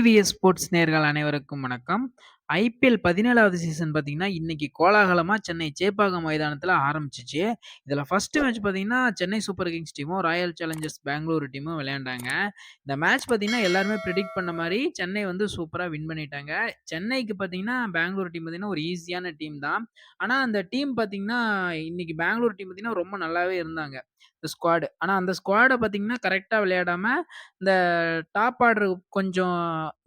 TVS sports நேர்கள் அனைவருக்கும் வணக்கம். ஐபிஎல் 17வது சீசன் பார்த்தீங்கன்னா, இன்னைக்கு கோலாகலமாக சென்னை சேப்பாக்கம் மைதானத்தில் ஆரம்பிச்சிச்சு இதில் ஃபஸ்ட்டு மேட்ச் பார்த்தீங்கன்னா, சென்னை சூப்பர் கிங்ஸ் டீமும், ராயல் சேலஞ்சர்ஸ் பெங்களூரு டீமும் விளையாண்டாங்க. இந்த மேட்ச் பார்த்தீங்கன்னா, எல்லாருமே ப்ரிடிக்ட் பண்ண மாதிரி சென்னை வந்து சூப்பராக வின் பண்ணிட்டாங்க. சென்னைக்கு பார்த்தீங்கன்னா, பெங்களூர் டீம் பார்த்தீங்கன்னா, ஒரு ஈஸியான டீம் தான். ஆனால் அந்த டீம் பார்த்தீங்கன்னா, இன்னைக்கு பெங்களூர் டீம் பார்த்தீங்கன்னா, ரொம்ப நல்லாவே இருந்தாங்க. இந்த ஸ்குவாடு ஆனா, அந்த ஸ்குவாட பார்த்தீங்கன்னா, கரெக்ட்டா விளையாடாம, இந்த டாப் ஆர்டர் கொஞ்சம்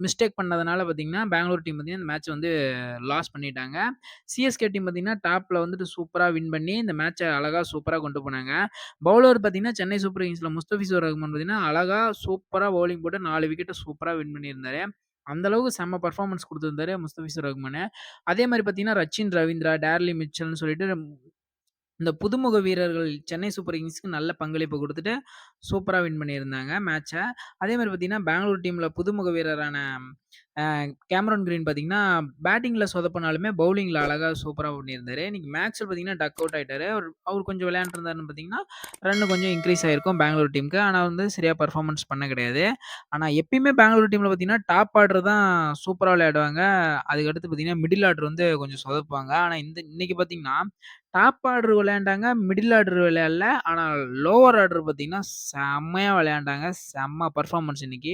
மிஸ்டேக் பண்ணதுனால பார்த்தீங்கன்னா, பெங்களூர் டீம் பார்த்தீங்கன்னா, இந்த மேட்ச் வந்து லாஸ் பண்ணிட்டாங்க. சிஎஸ்கே டீம் பார்த்தீங்கன்னா, டாப்ல வந்துட்டு சூப்பரா வின் பண்ணி, இந்த மேட்ச அழகா சூப்பரா கொண்டு போனாங்க. பவுலர் பார்த்தீங்கன்னா, சென்னை சூப்பர் கிங்ஸ்ல முஸ்தபிசூர் ரஹ்மான் பார்த்தீங்கன்னா, அழகா சூப்பரா பவுலிங் போட்டு 4 விக்கெட்ட சூப்பரா வின் பண்ணியிருந்தாரு. அந்த அளவுக்கு செம்ம பெர்ஃபார்மன்ஸ் குடுத்திருந்தாரு முஸ்தபிசூர் ரஹ்மானு. அதே மாரி பார்த்தீங்கன்னா, ரச்சின் ரவீந்திரா, டேர்லி மிச்சல்னு சொல்லிட்டு இந்த புதுமுக வீரர்கள் சென்னை சூப்பர் கிங்ஸ்க்கு நல்ல பங்களிப்பு கொடுத்துட்டு சூப்பராக வின் பண்ணியிருந்தாங்க மேட்சை அதே மாதிரி பார்த்தீங்கன்னா, பெங்களூர் டீமில் புதுமுக வீரரான கேமரான் கிரீன் பார்த்தீங்கன்னா, பேட்டிங்கில் சொதப்புனாலுமே பவுலிங்கில் அழகாக சூப்பராக பண்ணியிருந்தார் இன்றைக்கி மேட்ச்ல பார்த்தீங்கன்னா, டக் அவுட் ஆகிட்டார் அவர் அவர் கொஞ்சம் விளையாண்டுருந்தாருன்னு பார்த்தீங்கன்னா, ரன் கொஞ்சம் இன்க்ரீஸ் ஆகிருக்கும் பெங்களூர் டீமுக்கு. ஆனால் வந்து சரியாக பர்ஃபார்மன்ஸ் பண்ண கிடையாது. ஆனால் எப்பயுமே பெங்களூர் டீமில் பார்த்தீங்கன்னா, டாப் ஆர்டர் தான் சூப்பராக விளையாடுவாங்க. அதுக்கடுத்து பார்த்தீங்கன்னா, மிடில் ஆர்டர் வந்து கொஞ்சம் சொதப்புவாங்க. ஆனால் இந்த இன்றைக்கி பார்த்தீங்கன்னா, டாப் ஆர்டர் விளையாண்டாங்க, மிடில் ஆர்டர் விளையாடல. ஆனால் லோவர் ஆர்டர் பார்த்தீங்கன்னா, செம்மையாக விளையாண்டாங்க. செம்ம பர்ஃபார்மன்ஸ் இன்றைக்கி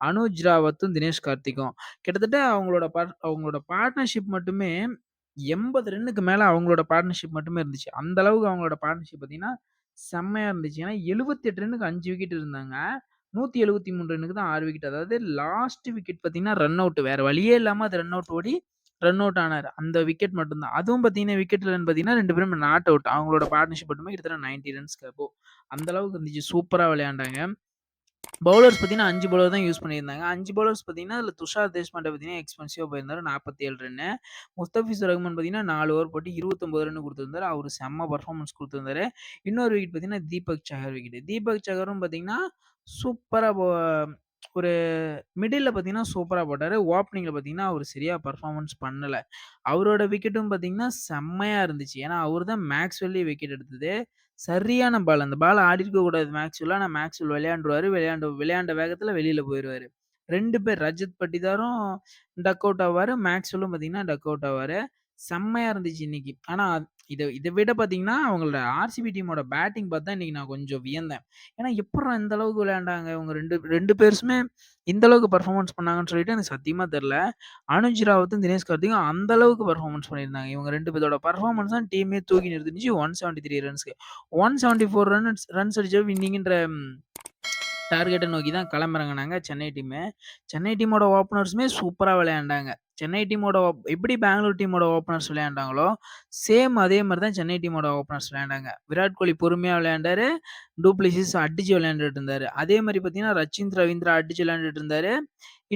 அனுஜ் ராவத்தும், தினேஷ் கார்த்திக்கும். கிட்டத்தட்ட அவங்களோட பாட் அவங்களோட பார்ட்னர்ஷிப் மட்டுமே 80 ரன்னுக்கு மேல அவங்களோட பார்ட்னர்ஷிப் மட்டுமே இருந்துச்சு. அந்த அளவுக்கு அவங்களோட பார்ட்னர்ஷிப் பார்த்தீங்கன்னா, செம்மையா இருந்துச்சு. ஏன்னா 78 ரன்னுக்கு 5 விக்கெட் இருந்தாங்க. 173 ரன்னுக்கு தான் 6 விக்கெட். அதாவது லாஸ்ட் விக்கெட் பார்த்தீங்கன்னா, ரன் அவுட். வேற வழியே இல்லாம அது ரன் அவுட் ஓடி ரன் அவுட் ஆனாரு. அந்த விக்கெட் மட்டும் தான். அதுவும் பார்த்தீங்கன்னா, விக்கெட் ரன் பார்த்தீங்கன்னா 2 பேரும் நாட் அவுட். அவங்களோட பார்ட்னர்ஷிப் மட்டுமே கிட்டத்தட்ட 90 ரன்ஸ்க்கு அபோவ். அந்த அளவுக்கு இருந்துச்சு. சூப்பரா விளையாண்டாங்க. பவுலர்ஸ் பார்த்தீங்கன்னா, அஞ்சு பவுலர் தான் யூஸ் பண்ணியிருந்தாங்க. அஞ்சு பவுலர்ஸ் பார்த்தீங்கன்னா, அதில் துஷார் தேஷ்பாண்டே பார்த்தீங்கன்னா, எக்ஸ்பென்சிவா போயிருந்தாரு. 47 ரன்னு. முஸ்தபிஸ் ரஹ்மான் பார்த்தீங்கன்னா, நாலு ஓவர் போட்டு 29 ரன் குடுத்திருந்தாரு. அவர் செம்ம பெர்ஃபார்மன்ஸ் கொடுத்துருந்தாரு இன்னொரு விக்கெட் பார்த்தீங்கன்னா, தீபக் சஹர் விக்கெட். தீபக் சஹரும் பார்த்தீங்கன்னா, சூப்பராக போ ஒரு மிடில்ல பார்த்தீங்கன்னா, சூப்பராக போட்டார் ஓப்பனிங்கில் பார்த்தீங்கன்னா, அவர் சரியாக பர்ஃபார்மன்ஸ் பண்ணலை அவரோட விக்கெட்டும் பார்த்தீங்கன்னா, செம்மையாக இருந்துச்சு. ஏன்னா, அவர் தான் மேக்ஸ்வெல்லி விக்கெட் எடுத்தது. சரியான பால். அந்த பால் ஆடி கூடாது மேக்ஸ்வெல்லாம் ஆனால் மேக்ஸ்வெல் விளையாண்டுருவாரு. விளையாண்டு விளையாண்ட வேகத்தில் வெளியில் போயிடுவார் ரெண்டு பேர் ரஜத் பட்டிதாரும் டக் அவுட் ஆவார் மேக்ஸ்வெல்லும் பார்த்தீங்கன்னா, டக் அவுட் ஆவார் செம்மையா இருந்துச்சு இன்னைக்கு. ஆனா இதை இதை விட பார்த்தீங்கன்னா, அவங்களோட ஆர்சிபி டீமோட பேட்டிங் பார்த்து தான் இன்னைக்கு நான் கொஞ்சம் வியந்தேன். ஏன்னா எப்புட்றா இந்த அளவுக்கு விளையாண்டாங்க? இவங்க 2 2 பேருமே இந்த அளவுக்கு பர்ஃபார்மன்ஸ் பண்ணாங்கன்னு சொல்லிட்டு எனக்கு சத்தியமா தெரில அனுஜ் ராவத்தும், தினேஷ் கார்த்திகும் அந்த அளவுக்கு பர்ஃபார்மன்ஸ் பண்ணியிருந்தாங்க. இவங்க ரெண்டு பேரோட பர்ஃபார்மன்ஸ் தான் டீமே தூக்கி நிறுத்துச்சு ஒன் செவன்ட்டி த்ரீ ரன்ஸ்க்கு. 174 ரன்ஸ் ரன்ஸ் அடிச்சா இன்னிங்கிற டார்கெட்டை நோக்கி தான் களமிறங்குனாங்க சென்னை டீமு. சென்னை டீமோட ஓப்பனர்ஸுமே சூப்பராக விளையாண்டாங்க. சென்னை டீமோட எப்படி பெங்களூர் டீமோட ஓப்பனர்ஸ் விளையாண்டாங்களோ, சேம் அதே மாதிரி தான் சென்னை டீமோட ஓப்பனர்ஸ் விளையாண்டாங்க. விராட் கோலி பொறுமையாக விளையாண்டாரு. டூப்ளிசிஸ் அடிச்சு விளையாண்டுட்டு இருந்தாரு. அதே மாதிரி பார்த்தீங்கன்னா, ரச்சின் ரவீந்திரா அடிச்சு விளையாண்டுட்டு இருந்தாரு.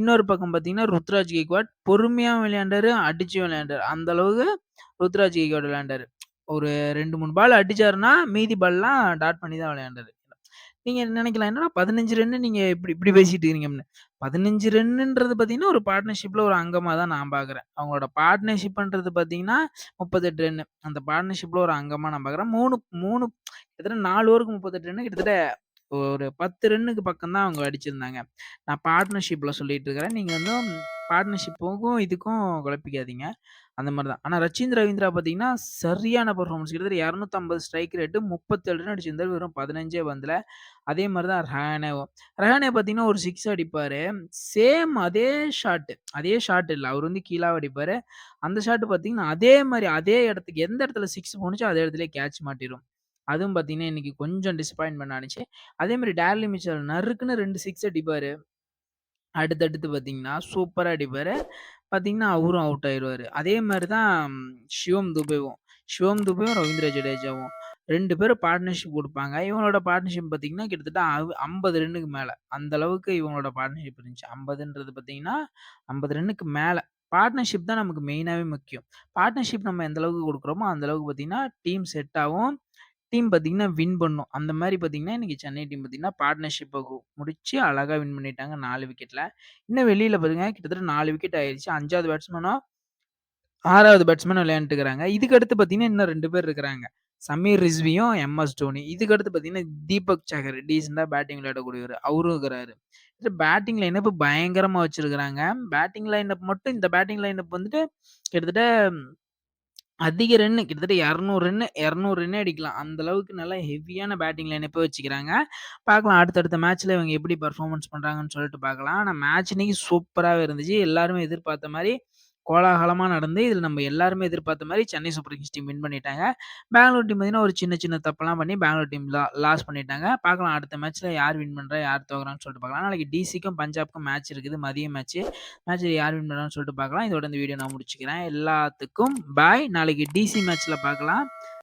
இன்னொரு பக்கம் பார்த்தீங்கன்னா, ருத்ராஜ் கேக்வாட் பொறுமையாக விளையாண்டாரு, அடிச்சு விளையாண்டாரு. அந்த அளவுக்கு ருத்ராஜ் கேக்வாட் விளையாண்டாரு. ஒரு 2, 3 பால் அடிச்சாருன்னா, மீதி பால்லாம் டாட் பண்ணி தான் விளையாண்டாரு. நீங்க நினைக்கலாம், என்னடா 15 ரன்னு நீங்க இப்படி இப்படி பேசிட்டு இருக்கீங்கன்னு பதினஞ்சு 15 ரன்னுன்றது பார்த்தீங்கன்னா, ஒரு பார்ட்னர்ஷிப்ல ஒரு அங்கமா தான் நான் பார்க்குறேன். அவங்களோட பார்ட்னர்ஷிப்ன்றது பார்த்தீங்கன்னா, 38 ரன்னு. அந்த பார்ட்னர்ஷிப்ல ஒரு அங்கமா நான் பார்க்குறேன். 3 3 கிட்டத்தட்ட 4 ஓவருக்கு 38 ரன்னு கிட்டத்தட்ட ஒரு 10 ரன்னுக்கு பக்கம் தான் அவங்க அடிச்சிருந்தாங்க. நான் பார்ட்னர்ஷிப்பில் சொல்லிட்டு இருக்கிறேன். நீங்கள் வந்து பார்ட்னர்ஷிப்புக்கும் இதுக்கும் குழப்பிக்காதீங்க. அந்த மாதிரி தான். ஆனால் ரச்சின் ரவீந்திரா பார்த்தீங்கன்னா, சரியான பர்ஃபார்மன்ஸ் கிட்டத்தட்ட 250 ஸ்ட்ரைக் ரேட்டு 37 ரன் வெறும் 15 பந்துல. அதே மாதிரி தான் ரஹானேவும். ரஹானே பார்த்தீங்கன்னா, ஒரு சிக்ஸ் அடிப்பார் சேம் அதே ஷாட்டு அதே ஷாட் இல்லை அவர் வந்து கீழாக அடிப்பார் அந்த ஷாட்டு பார்த்தீங்கன்னா, அதே மாதிரி அதே இடத்துக்கு எந்த இடத்துல சிக்ஸ் போணுச்சோ, அதே இடத்துல கேட்ச் மாட்டிடும் அதுவும் பார்த்தீங்கன்னா, இன்னைக்கு கொஞ்சம் டிசப்பாயின்ட்மென்ட் ஆனுச்சு. அதே மாதிரி டேர்லி மிச்சல் நறுக்குன்னு 2 சிக்ஸ் அடிப்பாரு. அடுத்தடுத்து பார்த்தீங்கன்னா, சூப்பரா அடிப்பாரு. பார்த்தீங்கன்னா, அவரும் அவுட் ஆயிருவாரு. அதே மாதிரி தான் சிவம் துபேவும். சிவம் துபேவும், ரவீந்திர ஜடேஜாவும். 2 பேரும் பார்ட்னர்ஷிப் குடுப்பாங்க. இவங்களோட பார்ட்னர்ஷிப் பார்த்தீங்கன்னா, கிட்டத்தட்ட அவ் 50 ரன்னுக்கு மேல. அந்த அளவுக்கு இவங்களோட பார்ட்னர்ஷிப் இருந்துச்சு. 50ன்றது பார்த்தீங்கன்னா, 50 ரன்னுக்கு மேல. பார்ட்னர்ஷிப் தான் நமக்கு மெயினாவே முக்கியம். பார்ட்னர்ஷிப் நம்ம எந்த அளவுக்கு குடுக்குறோமோ, அந்த அளவுக்கு பார்த்தீங்கன்னா, டீம் செட் ஆகும். டீம் பார்த்தீங்கன்னா, வின் பண்ணும். அந்த மாரி பார்த்தீங்கன்னா, இன்னைக்கு சென்னை டீம் பார்த்தீங்கன்னா, பார்ட்னர்ஷிப்ப கு முடிச்சு அழகா வின் பண்ணிட்டாங்க 4 விக்கெட்ல. இன்னும் வெளியில பார்த்தீங்கன்னா, கிட்டத்தட்ட 4 விக்கெட் ஆயிருச்சு. 5வது பேட்ஸ்மேனும் 6வது பேட்ஸ்மேனும் விளையாண்டுட்டு இருக்கிறாங்க. இதுக்கு அடுத்து பார்த்தீங்கன்னா, இன்னும் 2 பேர் இருக்கிறாங்க. சமீர் ரிஸ்வியும், எம்.எஸ். தோனி. இதுக்கு அடுத்து பார்த்தீங்கன்னா, தீபக் சஹர் டீசென்ட்டா பேட்டிங் விளையாடக்கூடியவரு. அவரும் இருக்கிறாரு. பேட்டிங் லைனப் பயங்கரமா வச்சிருக்காங்க. பேட்டிங் லைனப் மட்டும் இந்த பேட்டிங் லைனப் வந்துட்டு கிட்டத்தட்ட அதிக ரன்னு கிட்டத்தட்ட 200 ரன்னு 200 ரன்னே அடிக்கலாம். அந்த அளவுக்கு நல்லா ஹெவியான பேட்டிங் லைனப்ப வச்சுக்கிறாங்க. பார்க்கலாம் அடுத்தடுத்த மேட்ச்ல இவங்க எப்படி பெர்ஃபார்மன்ஸ் பண்றாங்கன்னு சொல்லிட்டு பார்க்கலாம். ஆனா மேட்ச் இன்னைக்கு சூப்பராவே இருந்துச்சு. எல்லாருமே எதிர்பார்த்த மாரி கோலாகலமாக நடந்து, இதில் நம்ம எல்லாருமே எதிர்பார்த்த மாதிரி Chennai Super Kings team win பண்ணிட்டாங்க. பெங்களூர் டீம் பார்த்தீங்கன்னா, ஒரு சின்ன சின்ன தப்பெல்லாம் பண்ணி பெங்களூர் டீம் லா லாஸ் பண்ணிட்டாங்க. பார்க்கலாம் அடுத்த மேட்ச்சில் யார் வின் பண்ணுறா யார் தோக்குறான்னு சொல்லிட்டு பார்க்கலாம். நாளைக்கு டிசிக்கும், பஞ்சாப்க்கும் மேட்ச் இருக்குது. மதிய மேட்ச். மேட்ச்சில் யார் வின் பண்ணுறான்னு சொல்லிட்டு பார்க்கலாம். இதோட இந்த வீடியோ நான் முடிச்சுக்கிறேன். எல்லாத்துக்கும் பாய். நாளைக்கு டிசி மேட்ச்சில் பார்க்கலாம்.